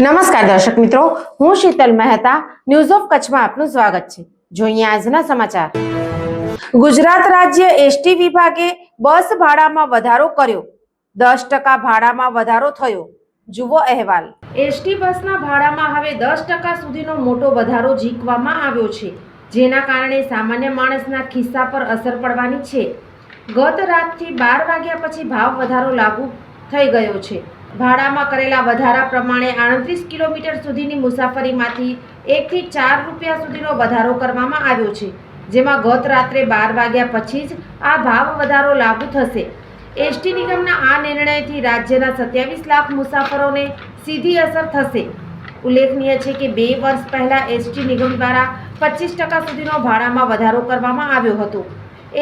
નમસ્કાર દર્શક મિત્રો, હું શીતલ મહેતા ન્યૂઝ ઓફ કચ્છમાં આપનું સ્વાગત છે. જોઈએ આજના સમાચાર. ગુજરાત રાજ્ય એસટી વિભાગે બસ ભાડામાં વધારો કર્યો. દસ ટકા ભાડામાં વધારો થયો. જુઓ અહેવાલ. એસટી બસના ભાડામાં હવે દસ ટકા સુધીનો મોટો વધારો ઝીકવામાં આવ્યો છે, જેના કારણે સામાન્ય માણસના ખિસ્સા પર અસર પડવાની છે. ગત રાતથી બાર વાગ્યા પછી ભાવ વધારો લાગુ થઈ ગયો છે. ભાડામાં કરેલા વધારા પ્રમાણે આડત્રીસ કિલોમીટર સુધીની મુસાફરીમાંથી એકથી ચાર રૂપિયા સુધીનો વધારો કરવામાં આવ્યો છે, જેમાં ગત રાત્રે બાર વાગ્યા પછી જ આ ભાવ વધારો લાગુ થશે. એસટી નિગમના આ નિર્ણયથી રાજ્યના સત્યાવીસ લાખ મુસાફરોને સીધી અસર થશે. ઉલ્લેખનીય છે કે બે વર્ષ પહેલાં એસટી નિગમ દ્વારા પચીસ ટકા સુધીનો ભાડામાં વધારો કરવામાં આવ્યો હતો.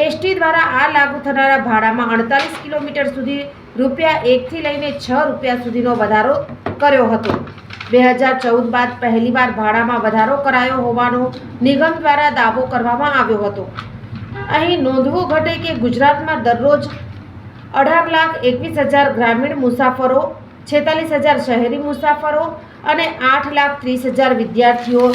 એસટી દ્વારા આ લાગુ થનારા ભાડામાં અડતાલીસ કિલોમીટર સુધી રૂપિયા એકથી લઈને છ રૂપિયા સુધીનો વધારો કર્યો હતો. બે હજાર ચૌદ બાદ પહેલીવાર ભાડામાં વધારો કરાયો હોવાનો નિગમ દ્વારા દાવો કરવામાં આવ્યો હતો. અહીં નોંધવું ઘટે કે ગુજરાતમાં દરરોજ અઢાર લાખ એકવીસ હજાર ગ્રામીણ મુસાફરો, છેતાલીસ હજાર શહેરી મુસાફરો અને આઠ લાખ ત્રીસ હજાર વિદ્યાર્થીઓ,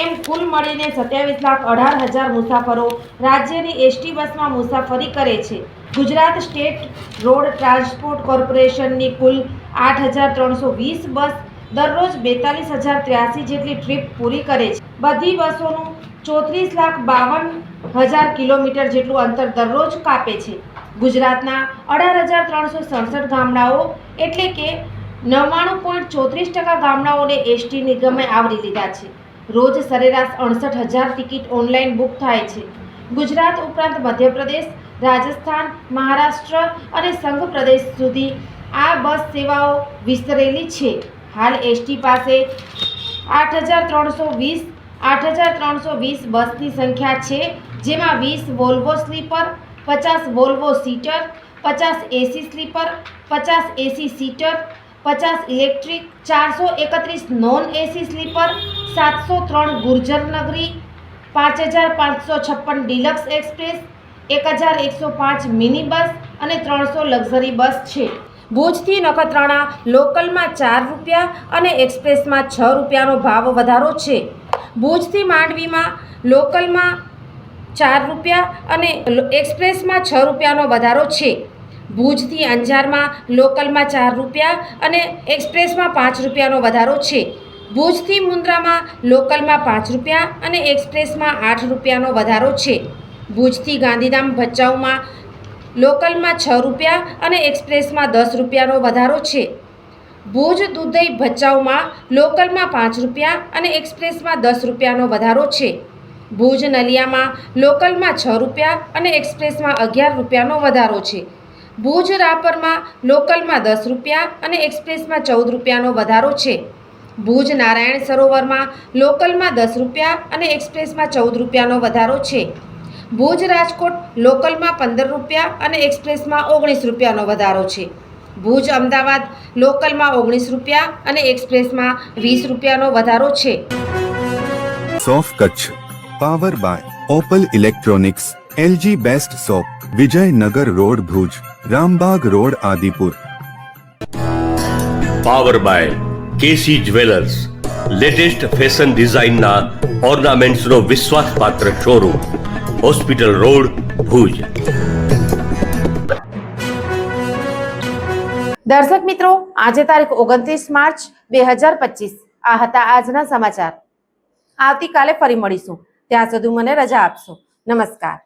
એમ કુલ મળીને સત્યાવીસ લાખ અઢાર હજાર મુસાફરો રાજ્યની એસટી બસમાં મુસાફરી કરે છે. ગુજરાત સ્ટેટ રોડ ટ્રાન્સપોર્ટ કોર્પોરેશનની કુલ આઠ હજાર ત્રણસો વીસ બસ દરરોજ બેતાલીસ હજાર ત્ર્યાસી જેટલી ટ્રીપ પૂરી કરે છે. બધી બસોનું ચોત્રીસ લાખ બાવન હજાર કિલોમીટર જેટલું અંતર દરરોજ કાપે છે. ગુજરાતના અઢાર હજાર ત્રણસો સડસઠ ગામડાઓ એટલે કે નવ્વાણું પોઈન્ટ ચોત્રીસ ટકા ગામડાઓને એસટી નિગમે આવરી લીધા છે. રોજ સરેરાશ અડસઠ હજાર ટિકિટ ઓનલાઈન બુક થાય છે. ગુજરાત ઉપરાંત મધ્યપ્રદેશ રાજસ્થાન, મહારાષ્ટ્ર અને સંઘ પ્રદેશ સુધી આ બસ સેવાઓ વિસ્તરેલી છે. હાલ એસટી પાસે આઠ હજાર ત્રણસો વીસ, આઠ હજાર ત્રણસો વીસ બસની સંખ્યા છે, જેમાં વીસ વોલ્વો સ્લીપર, પચાસ વોલ્વો સીટર, પચાસ એસી સ્લીપર, પચાસ એસી સીટર, પચાસ ઇલેક્ટ્રિક, ચારસો એકત્રીસ નોન એસી સ્લીપર, સાતસો ત્રણ ગુર્જર નગરી, પાંચ હજાર પાંચસો છપ્પન ડિલક્સ એક્સપ્રેસ એક હજાર એકસો પાંચ મિની બસ અને ત્રણસો લક્ઝરી બસ છે. ભુજથી નખત્રાણા લોકલમાં ચાર રૂપિયા અને એક્સપ્રેસમાં છ રૂપિયાનો ભાવ વધારો છે. ભુજથી માંડવીમાં લોકલમાં ચાર રૂપિયા અને એક્સપ્રેસમાં છ રૂપિયાનો વધારો છે. ભુજથી અંજારમાં લોકલમાં ચાર રૂપિયા અને એક્સપ્રેસમાં પાંચ રૂપિયાનો વધારો છે. ભુજથી મુન્દ્રામાં લોકલમાં પાંચ રૂપિયા અને એક્સપ્રેસમાં આઠ રૂપિયાનો વધારો છે. ભુજથી ગાંધીધામ ભચાઉમાં લોકલમાં છ રૂપિયા અને એક્સપ્રેસમાં દસ રૂપિયાનો વધારો છે. ભુજ, દુધઈ, ભચાઉમાં લોકલમાં પાંચ રૂપિયા અને એક્સપ્રેસમાં દસ રૂપિયાનો વધારો છે. ભુજ, નલિયામાં લોકલમાં છ રૂપિયા અને એક્સપ્રેસમાં અગિયાર રૂપિયાનો વધારો છે. ભુજ, રાપરમાં લોકલમાં દસ રૂપિયા અને એક્સપ્રેસમાં ચૌદ રૂપિયાનો વધારો છે. ભુજ, નારાયણ સરોવરમાં લોકલમાં દસ રૂપિયા અને એક્સપ્રેસમાં ચૌદ રૂપિયાનો વધારો છે. ભુજ રાજકોટ લોકલમાં પંદર રૂપિયા અને એક્સપ્રેસમાં ઓગણીસ રૂપિયાનો વધારો છે. ભુજ અમદાવાદ લોકલમાં ઓગણીસ રૂપિયા અને એક્સપ્રેસમાં વીસ રૂપિયાનો વધારો છે. સોફ Kutch power by opal electronics LG best shop Vijaynagar road Bhuj Rambagh road Adipur. Power by KC jewellers latest fashion ડિઝાઇનના ઓર્નામેન્ટ્સનો વિશ્વાસપાત્ર શોરૂમ. Hospital road Bhuj. દર્શક મિત્રો, આજે તારીખ ઓગણત્રીસ માર્ચ બે હજાર પચીસ. આ હતા આજના સમાચાર. આવતીકાલે ફરી મળીશું. ત્યાં સુધી મને રજા આપશો. નમસ્કાર.